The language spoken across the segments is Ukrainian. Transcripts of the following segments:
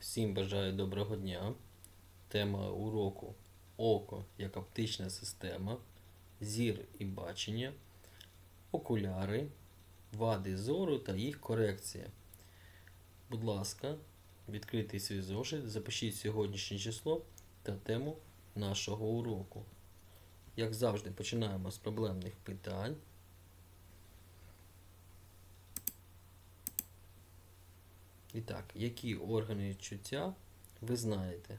Всім бажаю доброго дня. Тема уроку Око як оптична система, зір і бачення, окуляри, вади зору та їх корекція. Будь ласка, відкрийте свій зошит, запишіть сьогоднішнє число та тему нашого уроку. Як завжди, починаємо з проблемних питань. І так, які органи чуття ви знаєте?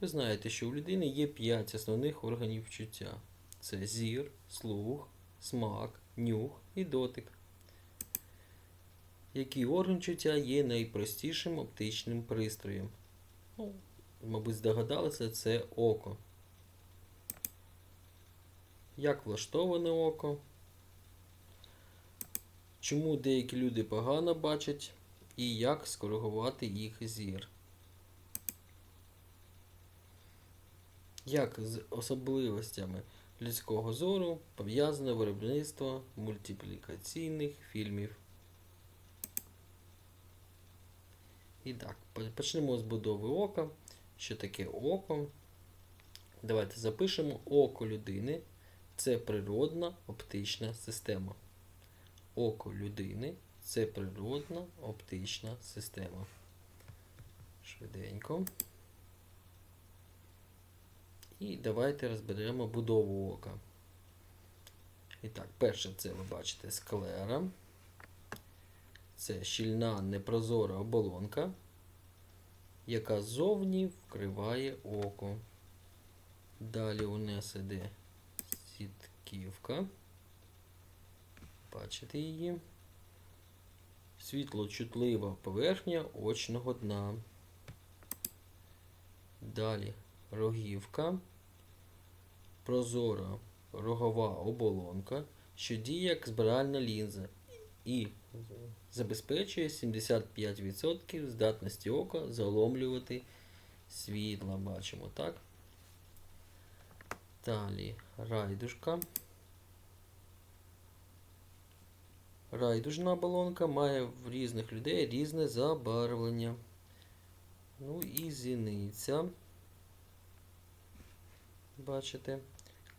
Ви знаєте, що у людини є 5 основних органів чуття: це зір, слух, смак, нюх і дотик. Який орган чуття є найпростішим оптичним пристроєм? Ну, мабуть, здогадалися, це око. Як влаштоване око? Чому деякі люди погано бачать? І як скоригувати їх зір. Як з особливостями людського зору пов'язане виробництво мультиплікаційних фільмів. І так, почнемо з будови ока. Що таке око? Давайте запишемо око людини. Це природна оптична система. Око людини це природна оптична система. Швиденько. І давайте розберемо будову ока. І так, перше це ви бачите склера. Це щільна непрозора оболонка, яка ззовні вкриває око. Далі у нас іде сітківка. Бачите її світлочутлива поверхня очного дна. Далі рогівка, прозора рогова оболонка, що діє як збиральна лінза і забезпечує 75% здатності ока заломлювати світло. Бачимо, так? Далі райдушка. Райдужна оболонка має в різних людей різне забарвлення. Ну і зіниця. Бачите?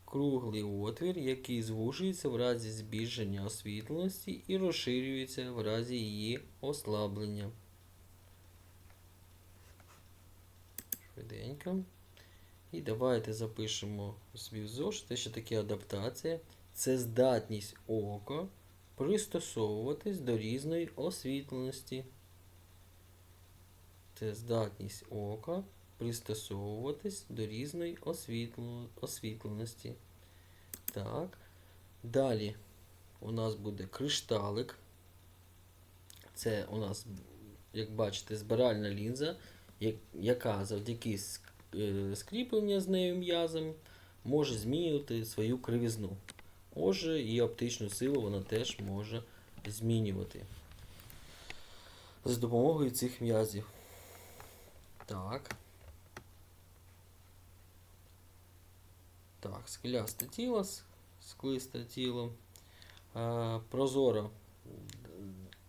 Круглий отвір, який звужується в разі збільшення освітленості і розширюється в разі її ослаблення. Швиденько. І давайте запишемо свій зошит, що таке адаптація. Це здатність ока пристосовуватись до різної освітленості. Це здатність ока пристосовуватись до різної освітленості. Так. Далі у нас буде кришталик. Це у нас, як бачите, збиральна лінза, яка завдяки е, скріпленню з нею м'язом може змінювати свою кривізну. Отже, і оптичну силу вона теж може змінювати з допомогою цих м'язів. Так. Так, скелясте тіло, склисте тіло, а, прозора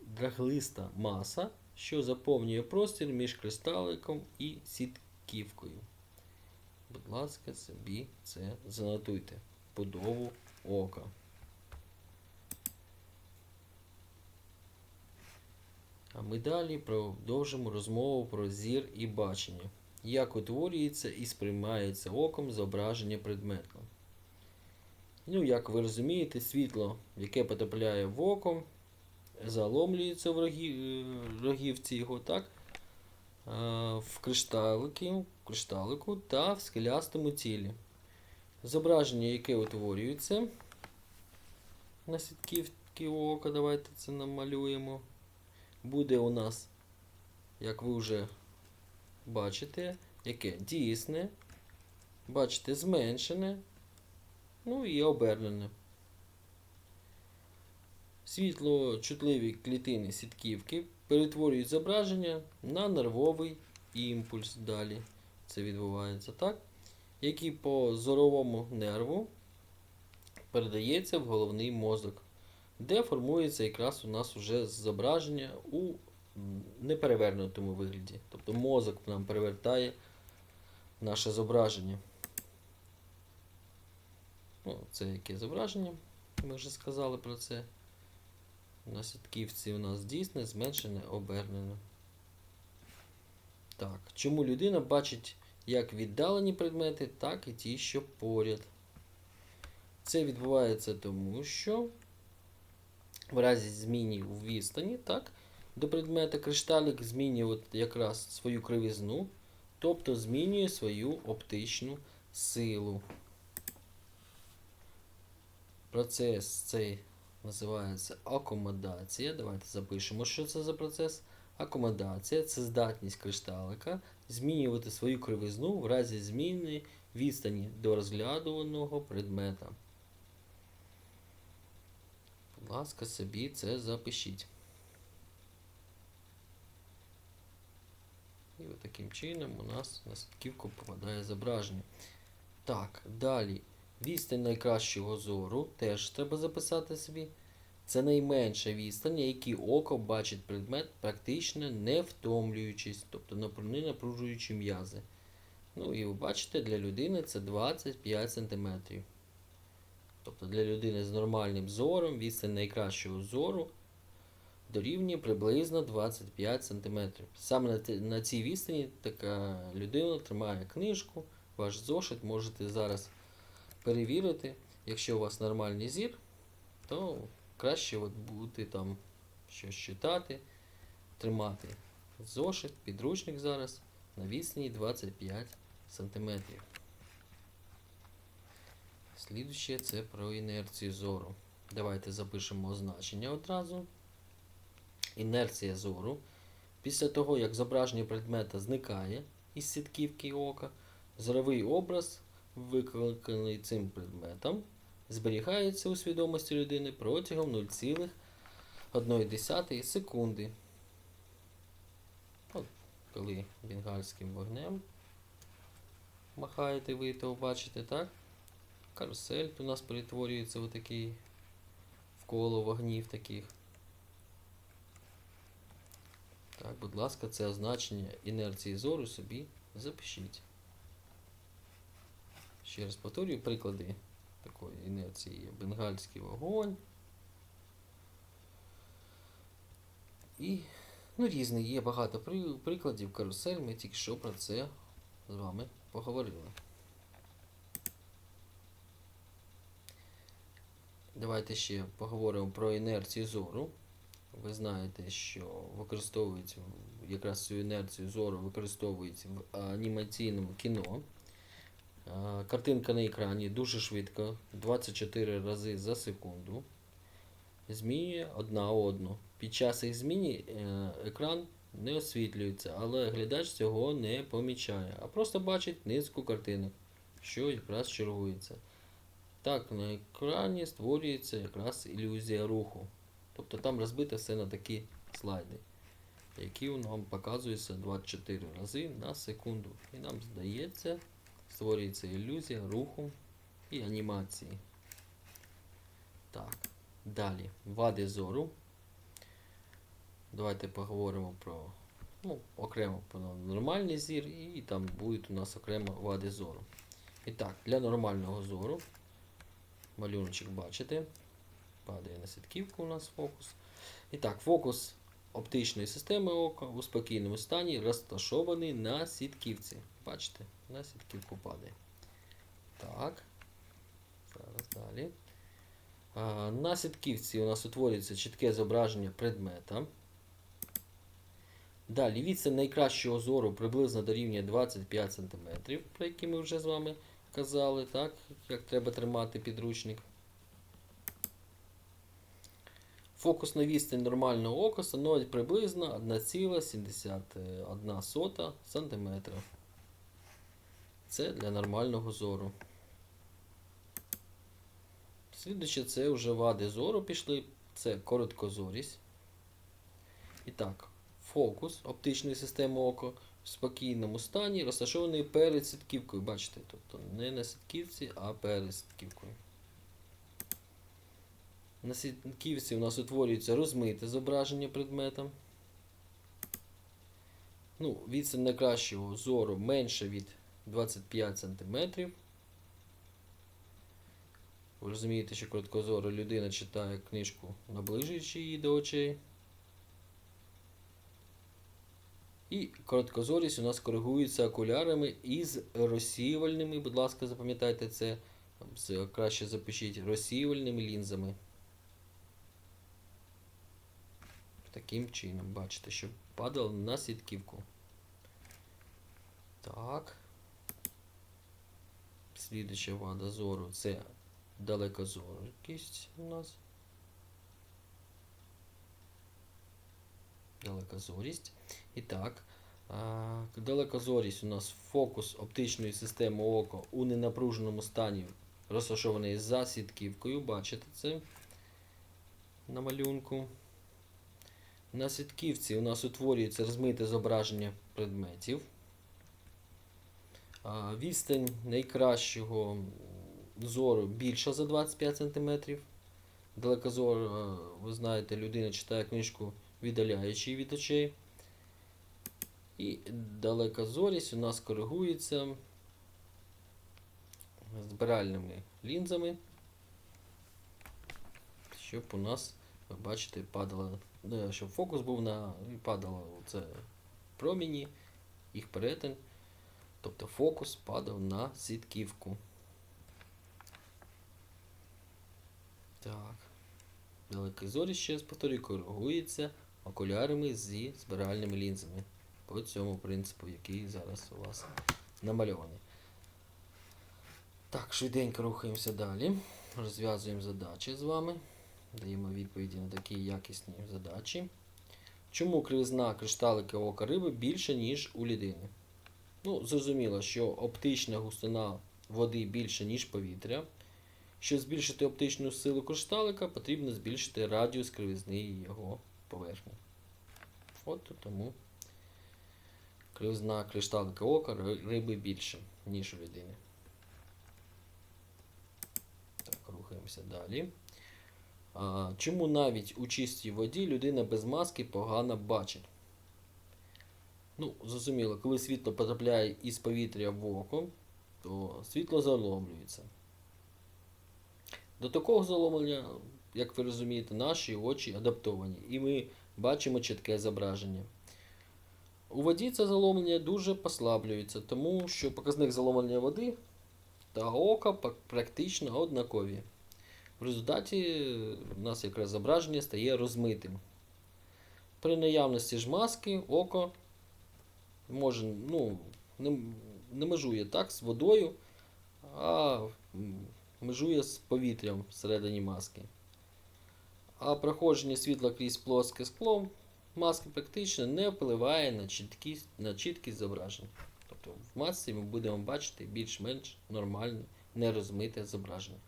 драглиста маса, що заповнює простір між кристаликом і сітківкою. Будь ласка, собі це занотуйте. Будову ока. А ми далі продовжимо розмову про зір і бачення. Як утворюється і сприймається оком зображення предмету. Ну, як ви розумієте, світло, яке потрапляє в око, заломлюється в рогівці його, так? В кришталики, в кришталику та в скелястому тілі. Зображення, яке утворюється на сітківки ока, давайте це намалюємо. Буде у нас, як ви вже бачите, яке дійсне, бачите, зменшене, ну і обернене. Світло-чутливі клітини сітківки перетворюють зображення на нервовий імпульс. Далі це відбувається так який по зоровому нерву передається в головний мозок, де формується якраз у нас вже зображення у неперевернутому вигляді. Тобто мозок нам перевертає наше зображення. Ну, це яке зображення? Ми вже сказали про це. На сітківці у нас дійсне, зменшене, обернене. Так, чому людина бачить як віддалені предмети, так і ті, що поряд. Це відбувається тому, що в разі зміни у відстані, так, до предмета кришталік змінює якраз свою кривизну, тобто змінює свою оптичну силу. Процес цей називається акомодація. Давайте запишемо, що це за процес. Акомодація це здатність кришталика змінювати свою кривизну в разі зміни відстані до розглядуваного предмета. Будь ласка, собі це запишіть. І от таким чином у нас на сітківку попадає зображення. Так, далі. Відстань найкращого зору теж треба записати собі. Це найменша відстань, на око бачить предмет, практично не втомлюючись, тобто не напружуючи м'язи. Ну і ви бачите, для людини це 25 см. Тобто для людини з нормальним зором відстань найкращого зору дорівнює приблизно 25 см. Саме на цій відстані така людина тримає книжку, ваш зошит, можете зараз перевірити. Якщо у вас нормальний зір, то краще от бути там щось читати, тримати зошит, підручник зараз на відстані 25 см. Слідуюче це про інерцію зору. Давайте запишемо означення одразу. Інерція зору. Після того, як зображення предмета зникає із сітківки ока, зоровий образ, викликаний цим предметом, зберігається у свідомості людини протягом 0,1 секунди. От, коли бенгальським вогнем махаєте ви, то бачите, так? Карусель у нас перетворюється в такий в коло вогнів таких. Так, будь ласка, це означення інерції зору собі запишіть. Ще раз повторюю приклади такої інерції є бенгальський вогонь. І ну, різний є багато при- прикладів карусель. Ми тільки що про це з вами поговорили. Давайте ще поговоримо про інерцію зору. Ви знаєте, що використовують якраз цю інерцію зору використовують в анімаційному кіно. Картинка на екрані дуже швидко, 24 рази за секунду. Змінює одна одну. Під час їх зміни е, екран не освітлюється, але глядач цього не помічає, а просто бачить низку картинок, що якраз чергується. Так, на екрані створюється якраз ілюзія руху. Тобто там розбите все на такі слайди, які нам показуються 24 рази на секунду. І нам здається, створюється ілюзія руху і анімації. Так, далі. Вади зору. Давайте поговоримо про ну, окремо про нормальний зір, і там будуть у нас окремо вади зору. І так, для нормального зору малюночок бачите. Падає на сітківку у нас фокус. І так, фокус оптичної системи ока у спокійному стані розташований на сітківці. Бачите, на сітківку падає. Так. Зараз далі. На сітківці у нас утворюється чітке зображення предмета. Далі відстань найкращого зору приблизно дорівнює 25 см, про які ми вже з вами казали, так, як треба тримати підручник. Фокусна відстань нормального ока становить приблизно 1,71 см. Це для нормального зору. Слідуюче це вже вади зору пішли. Це короткозорість. І так, фокус оптичної системи ока в спокійному стані розташований перед сітківкою. Бачите, тобто не на сітківці, а перед сітківкою. На сітківці у нас утворюється розмите зображення предмета. Ну, відстань найкращого зору менше від 25 см. Ви розумієте, що короткозора людина читає книжку, наближуючи її до очей. І короткозорість у нас коригується окулярами із розсіювальними, будь ласка, запам'ятайте це, краще запишіть розсіювальними лінзами. Таким чином, бачите, щоб падало на сітківку. Так. Слідуюча вада зору це далекозоркість у нас. Далекозорість. І так, далекозорість у нас фокус оптичної системи ока у ненапруженому стані розташований за сітківкою. Бачите це на малюнку. На сітківці у нас утворюється розмите зображення предметів. Відстань найкращого зору більша за 25 см. Далекозор, ви знаєте, людина читає книжку віддаляючи від очей. І далекозорість у нас коригується збиральними лінзами, щоб у нас, ви бачите, падало, е, щоб фокус був на падало це проміні, їх перетин. Тобто фокус падав на сітківку. Так. Великий зорі ще раз повторюю, коригується окулярами зі збиральними лінзами. По цьому принципу, який зараз у вас намальований. Так, швиденько рухаємося далі. Розв'язуємо задачі з вами. Даємо відповіді на такі якісні задачі. Чому кривизна кришталика ока риби більше, ніж у людини? Ну, зрозуміло, що оптична густина води більше, ніж повітря. Щоб збільшити оптичну силу кришталика, потрібно збільшити радіус кривизни його поверхні. От тому кривизна кришталика ока риби більше, ніж у людини. Так, рухаємося далі. А, чому навіть у чистій воді людина без маски погано бачить? Ну, зрозуміло, коли світло потрапляє із повітря в око, то світло заломлюється. До такого заломлення, як ви розумієте, наші очі адаптовані, і ми бачимо чітке зображення. У воді це заломлення дуже послаблюється, тому що показник заломлення води та ока практично однакові. В результаті у нас якраз зображення стає розмитим. При наявності ж маски око може, ну, не, не межує так з водою, а межує з повітрям всередині маски. А проходження світла крізь плоске скло маски практично не впливає на чіткість, на чіткість зображень. Тобто в масці ми будемо бачити більш-менш нормальне, нерозмите зображення.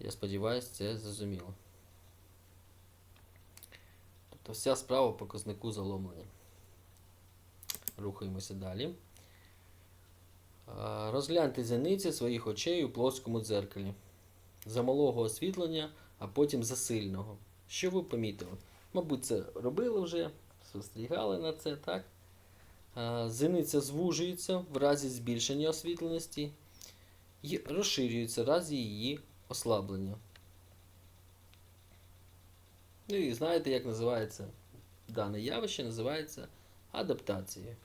Я сподіваюся, це зрозуміло. Тобто вся справа показнику заломлення. Рухаємося далі. Розгляньте зіниці своїх очей у плоскому дзеркалі. За малого освітлення, а потім за сильного. Що ви помітили? Мабуть, це робили вже, спостерігали на це, так? Зіниця звужується в разі збільшення освітленості і розширюється в разі її ослаблення. Ну і знаєте, як називається дане явище? Називається адаптацією.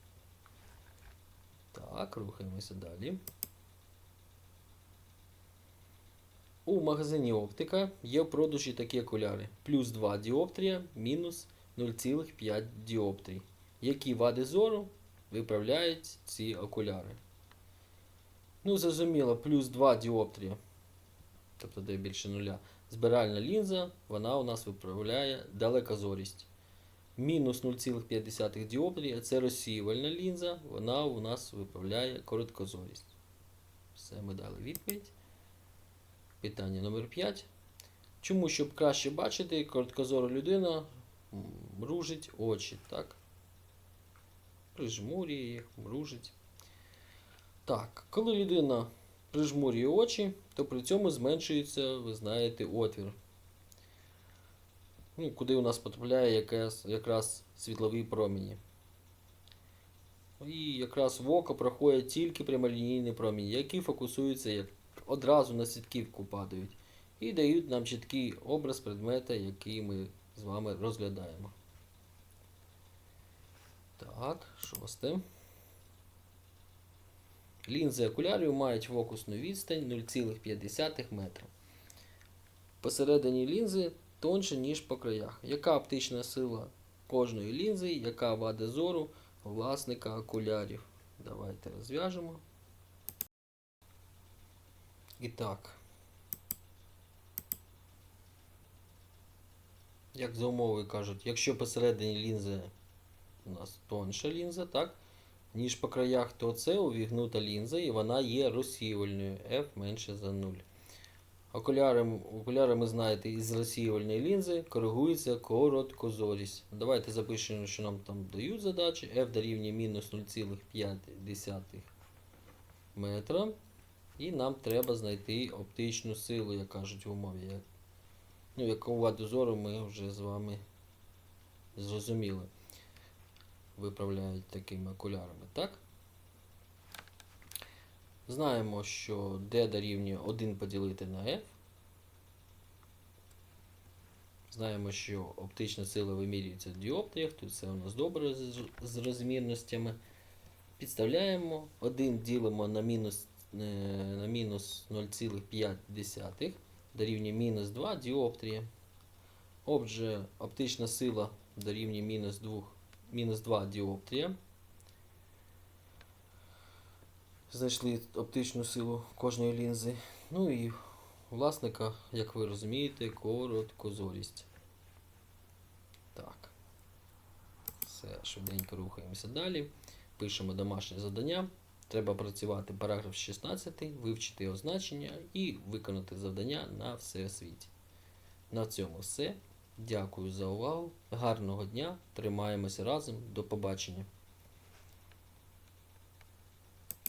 Так, рухаємося далі. У магазині оптика є в продажі такі окуляри. Плюс 2 діоптрія, мінус 0,5 діоптрій. Які вади зору виправляють ці окуляри? Ну, зрозуміло, плюс 2 діоптрія, тобто де більше нуля. Збиральна лінза, вона у нас виправляє далекозорість. Мінус 0,5 діоптрія це розсіювальна лінза, вона у нас виправляє короткозорість. Все, ми дали відповідь. Питання номер 5. Чому, щоб краще бачити, короткозора людина мружить очі, так? Прижмурює їх, мружить. Так, коли людина прижмурює очі, то при цьому зменшується, ви знаєте, отвір. Ну, куди у нас потрапляє якраз, якраз світлові промені. І якраз в око проходять тільки прямолінійні промені, які фокусуються як одразу на сітківку падають. І дають нам чіткий образ предмета, який ми з вами розглядаємо. Так, шосте. Лінзи окулярів мають фокусну відстань 0,5 метра. Посередині лінзи тонше, ніж по краях. Яка оптична сила кожної лінзи, яка вада зору власника окулярів? Давайте розв'яжемо. І так. Як за умовою кажуть, якщо посередині лінзи у нас тонша лінза, так? Ніж по краях, то це увігнута лінза і вона є розсіювальною F менше за 0. Окуляри, окуляри знаєте, із розсіювальної лінзи коригується короткозорість. Давайте запишемо, що нам там дають задачі. F дорівнює мінус 0,5 метра. І нам треба знайти оптичну силу, як кажуть в умові. Ну, яку ваду зору ми вже з вами зрозуміли. Виправляють такими окулярами, так? Знаємо, що D дорівнює 1 поділити на F. Знаємо, що оптична сила вимірюється в діоптріях. Тут все у нас добре з, розмірностями. Підставляємо 1 ділимо на мінус, е, на мінус 0,5 дорівнює мінус 2 діоптрії. Отже, оптична сила дорівнює мінус 2, мінус 2 діоптрія. Знайшли оптичну силу кожної лінзи. Ну і власника, як ви розумієте, короткозорість. Так. Все, швиденько рухаємося далі. Пишемо домашнє завдання. Треба працювати параграф 16, вивчити означення і виконати завдання на всеосвіті. На цьому все. Дякую за увагу. Гарного дня. Тримаємося разом. До побачення.